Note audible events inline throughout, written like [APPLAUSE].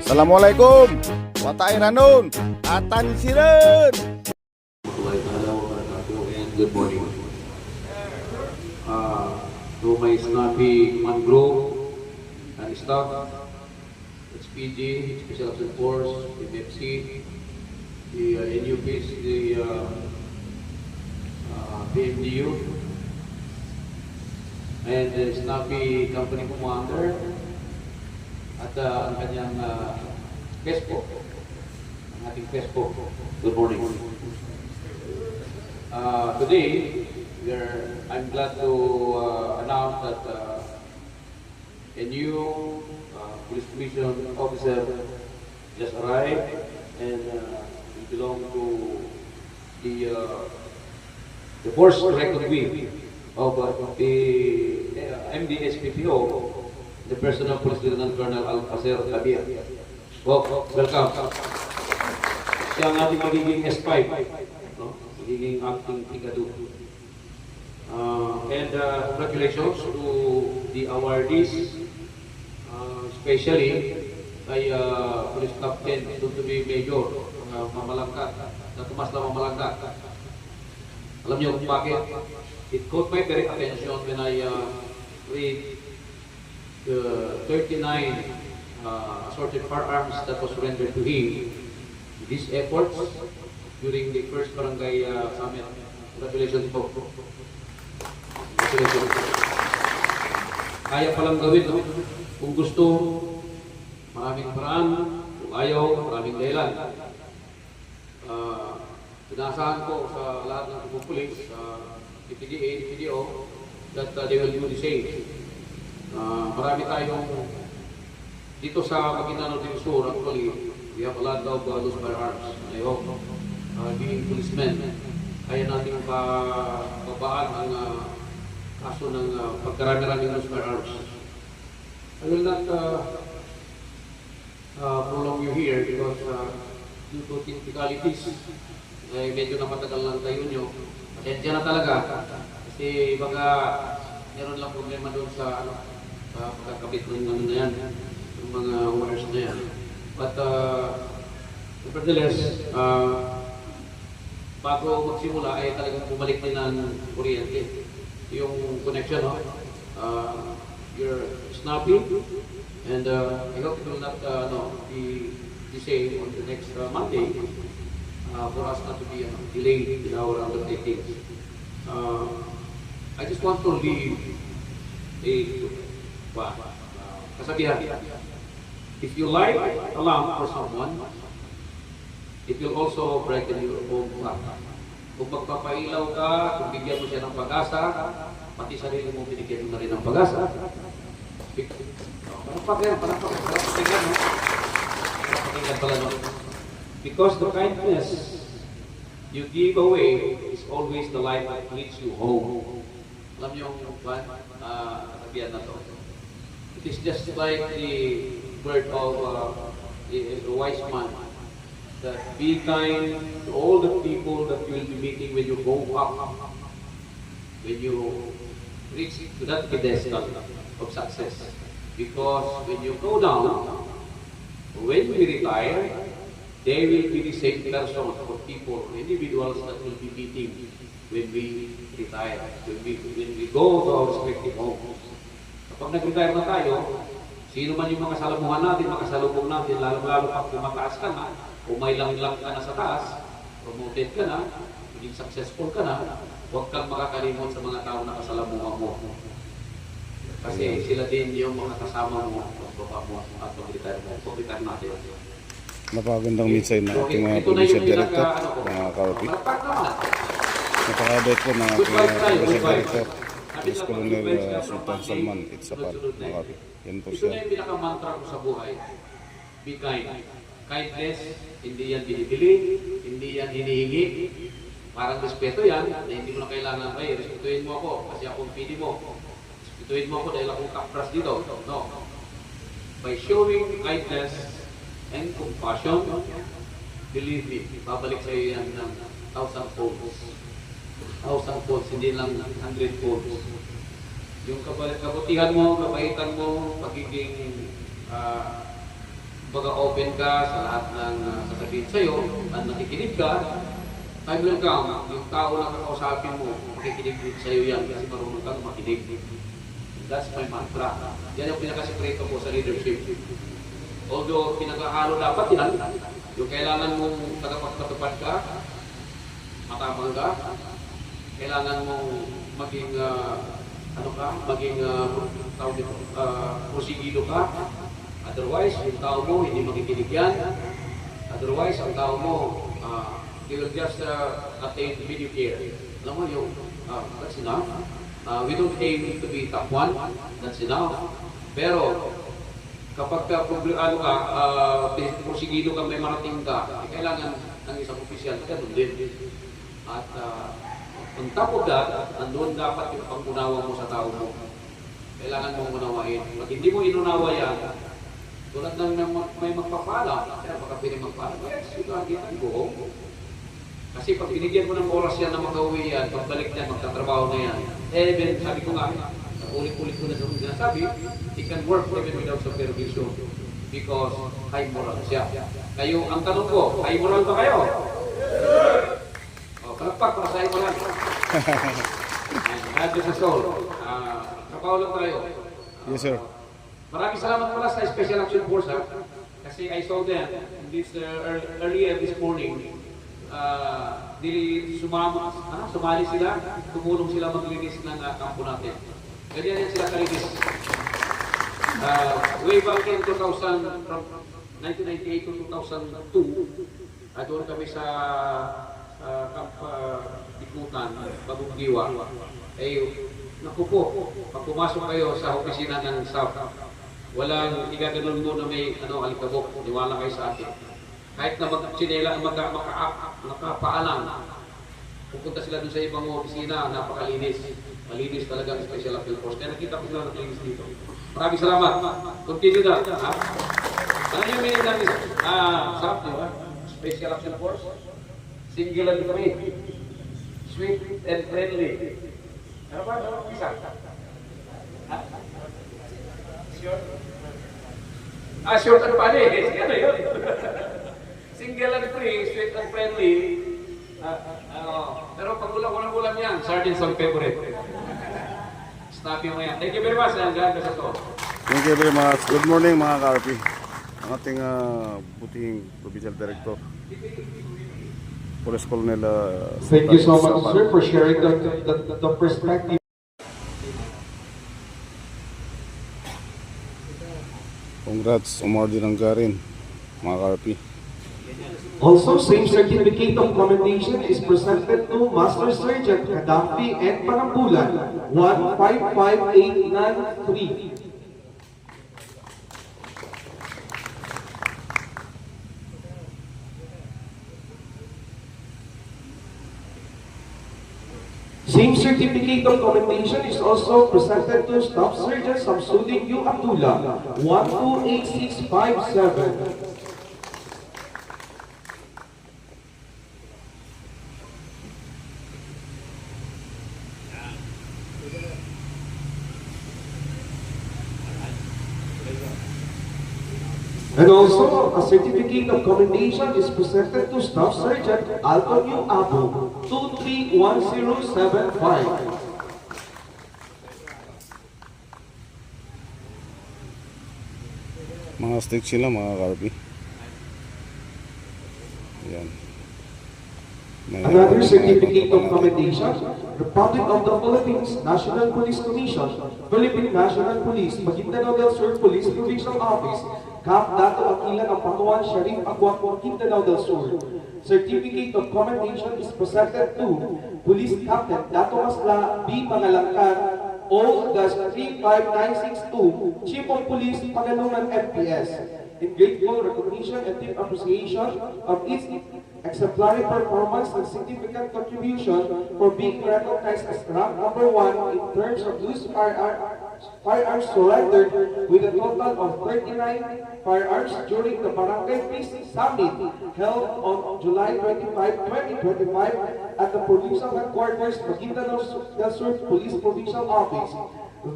Assalamualaikum. Watay ranon. Atan siren. good morning. Uh, and staff, HPG, Special Force, MFC, the uh, NUPs, the uh, uh, PMDU, and the snappy company commander, at uh, ang kanyang uh, PESPO, ang ating PESPO. Good morning. Uh, today, we are, I'm glad to uh, announce that uh, a new uh, police commission officer just arrived and uh, he belong to the uh, the force director wing of uh, the uh, MDSPPO, the person of Police Lieutenant Colonel Alcacer Javier. Well, welcome. Siya ang ating magiging S5, no? magiging acting Tigado. Uh, and uh, congratulations to the awardees, uh, especially kay uh, Police Captain, soon to be Major, uh, Mamalangka, na tumas na Mamalangka. Alam niyo kung bakit? It caught my direct attention when I uh, read the 39 uh, assorted firearms that was surrendered to him. These efforts during the first barangay uh, summit. Congratulations po. Congratulations. Kaya palang gawin, no? Kung gusto, maraming paraan. Kung ayaw, maraming dahilan. Uh, Inaasahan ko sa lahat ng pumupulis, sa PPDA, PDO, that uh, they will do the same. Uh, marami tayong dito sa Maguindanao del Sur, actually, we have a lot of uh, loose firearms. I hope, uh, being policemen, kaya natin pa babaan ang uh, kaso ng uh, pagkarami-raming loose firearms. I will not uh, uh, prolong you here because uh, due to technicalities, eh, medyo napatagal lang tayo nyo. Pasensya na talaga. Kasi baka meron lang problema doon sa ano, sa pagkakabit ng ano na yan, yung mga wires na yan. But uh, nevertheless, uh, bago magsimula ay talagang bumalik din ng kuryente. Yung connection, no? Uh, you're snappy and uh, I hope it will not uh, no, be the same on the next uh, Monday uh, for us not to be uh, delayed in our undertakings. Uh, I just want to leave a ba, uh, kasabihan. If you light a lamp for someone, it will also brighten your own path. Kung magpapailaw ka, kung bigyan mo siya ng pag-asa, pati sarili mo binigyan mo na rin ng pag-asa. Palakpak yan. Palakpak yan, no? No? Because the kindness you give away is always the light that leads you home. Alam niyo yung uh, kasabihan na to. It is just like the word of uh, the, the wise man that be kind to all the people that you will be meeting when you go up, when you reach to that pedestal of success. Because when you go down, when we retire, they will be the same person for people, individuals that will be meeting when we retire, when we, when we go to our respective homes. Kapag nag-retire na tayo, sino man yung mga salamuhan natin, makasalubong natin, lalo-lalo pag kumataas ka na, umailang-lang ka na sa taas, promoted ka na, maging successful ka na, huwag kang makakalimot sa mga tao na kasalamuhan mo. Kasi sila din yung mga kasama mo, pagbaba mo at pag-retire mo, pag-retire natin. Napakagandang minsay na ating mga producer director, ano mga naman. Napakabait po na ating producer director. Lang, Colonel uh, Sultan Salman eh. kawapi. Yan po Ito siya. na yung pinaka-mantra ko sa buhay. Be kind. Kindness, hindi yan binibili, hindi yan hinihingi. Parang respeto yan, na hindi mo na kailangan, ay, respetuhin mo ako kasi ako ang pili mo. Respetuhin mo ako dahil akong kapras dito. No. By showing kindness and compassion, believe me, babalik sa iyo yan ng thousand folds. Thousand folds, hindi lang hundred folds. Yung kabutihan mo, kabaitan mo, pagiging ah, pag-open ka sa lahat ng uh, sasabihin sa'yo at nakikinig ka, time will come, yung tao na kakausapin mo, makikinig din sa'yo yan kasi marunong kang makinig. That's my mantra. Yan yung pinakasikreto ko sa leadership. Although pinakahalo dapat yan, yung kailangan mong tagapagpatupad ka, matapang ka, kailangan mong maging ah, ano ka, maging uh, tawag dito, ah, prosigido ka. Otherwise, yung tao mo hindi makikinig yan. Otherwise, ang tao mo, ah, they will just uh, attain video care. Alam mo yung, ah, that's enough. Ah, we don't aim to be top one, that's enough. Pero, kapag ka ano ka, uh, prosigido ka, may marating ka, eh, kailangan ng isang opisyal, ganun din. At uh, on top of that, andun dapat yung pangunawa mo sa tao mo. Kailangan mong unawain. Pag hindi mo inunawa yan, tulad ng may, magpapala, kaya baka pwede magpala, yes, get and go home. Kasi pag binigyan mo ng oras yan na makauwi yan, pagbalik niyan, magtatrabaho na yan. Eh, ben, sabi ko nga, ulit-ulit ko na sa mga sinasabi, he can work even without supervision because high moral siya. Kayo, ang tanong ko, high moral ba kayo? O, palakpak para sa moral. God bless us all. Ah, lang tayo. Yes, sir. Maraming salamat pala sa Special Action Force ha. Kasi I saw them this uh, ear- earlier this morning. Uh, di sumama, ah, sumali sila, tumulong sila maglinis ng uh, kampo natin. Ganyan yan sila kalinis. Uh, way back in 2000, from 1998 to 2002, uh, doon kami sa uh, Camp uh, Ikutan, Bagong Diwa. Eh, naku po, pag pumasok kayo sa opisina ng staff, walang igaganon mo na may ano, alikabok, niwala kayo sa akin. Kahit na mag-sinela, mag, nakapaalang, pupunta sila dun sa ibang opisina, napakalinis. Malinis talaga ang Special Appeal Force. Kaya nakita ko sila nakalinis dito. Maraming salamat. Continue na. Ha? Ano yung meaning namin? Ah, sarap, di ba? Special Action Force. Singular kami. Sweet and friendly. Ano ba? Ano? Isa? Ha? Sure? Ah, short and funny. Eh, sige na yun. [LAUGHS] Single and free, sweet and friendly. Ah, ah, ano, pero pag ulang ulang ulam yan, sardines ang favorite. Stop mo yan. Thank you very much. And God bless us all. Thank you very much. Good morning mga ka-RP. Ang ating uh, buting provincial director. Police Colonel uh, Thank you so much, sir, for sharing the, the, the perspective. Congrats, Omar Dinanggarin, mga ka-RP. Also, same certificate of commendation is presented to Master Sergeant Gaddafi and Parambulan, 155893. Same certificate of commendation is also presented to Staff Sergeant Samsudin U. Abdullah, 128657. And also, a certificate of commendation is presented to Staff Sergeant Antonio Abu, 231075. Mga stick sila mga ka-RP. Yan. May- Another certificate of commendation, Republic of the Philippines, National Police Commission, Philippine National Police, Maguindanao del Sur Police Provincial Office, Camp Dato Aquila ng Patuan, Sharif Aguac, Maguindanao del Sur. Certificate of commendation is presented to Police Captain Dato Masla B. Pangalangkan, O-35962, Chief of Police, Pagalungan FPS. In grateful recognition and deep appreciation of its exemplary performance and significant contribution for being recognized as rank number one in terms of loose firearm- firearms surrendered with a total of 39 firearms during the Barangay Peace Summit held on July 25, 2025 at the Provincial Headquarters, Maguindanao del Sur Police Provincial Office.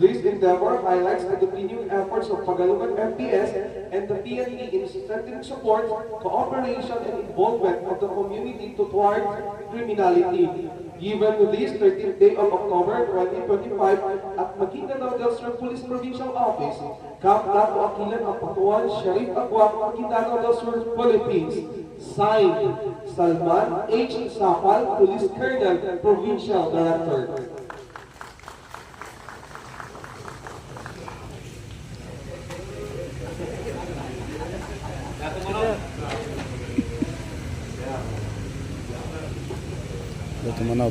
This endeavor highlights the continuing efforts of Pagalungan MPS and the PNP in strengthening support, cooperation, and involvement of the community to thwart criminality. Given this 13th day of October 2025 at Maguindanao del Sur Police Provincial Office, Camp Dato Aquilan ang Patuan Sharif Agwak, Maguindanao del Sur, Philippines. Signed, Salman H. Sapal, Police Colonel, Provincial Director. Ito manaw.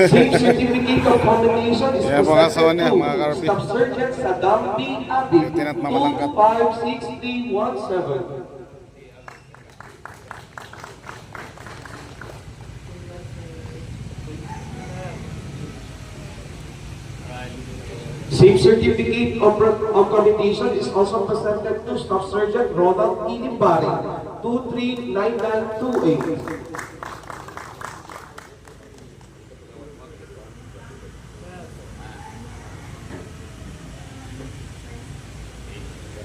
Same certificate of commendation is niya, mga to Sergeant Saddam B. Abid, Lieutenant Mamalangkat. 256317. Same certificate of, of commendation is also presented to Staff Sergeant Ronald E. Limbari, 239928.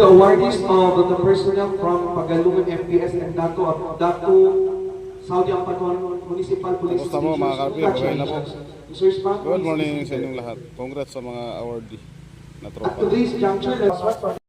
the awardees of the personnel from Pagalungan FPS and Dato Dato Saudi Ampatuan Municipal Police Kamusta mo, mga karpi? Okay na po. Good morning sa inyong lahat. Congrats sa mga awardee na At tropa. today's juncture, let's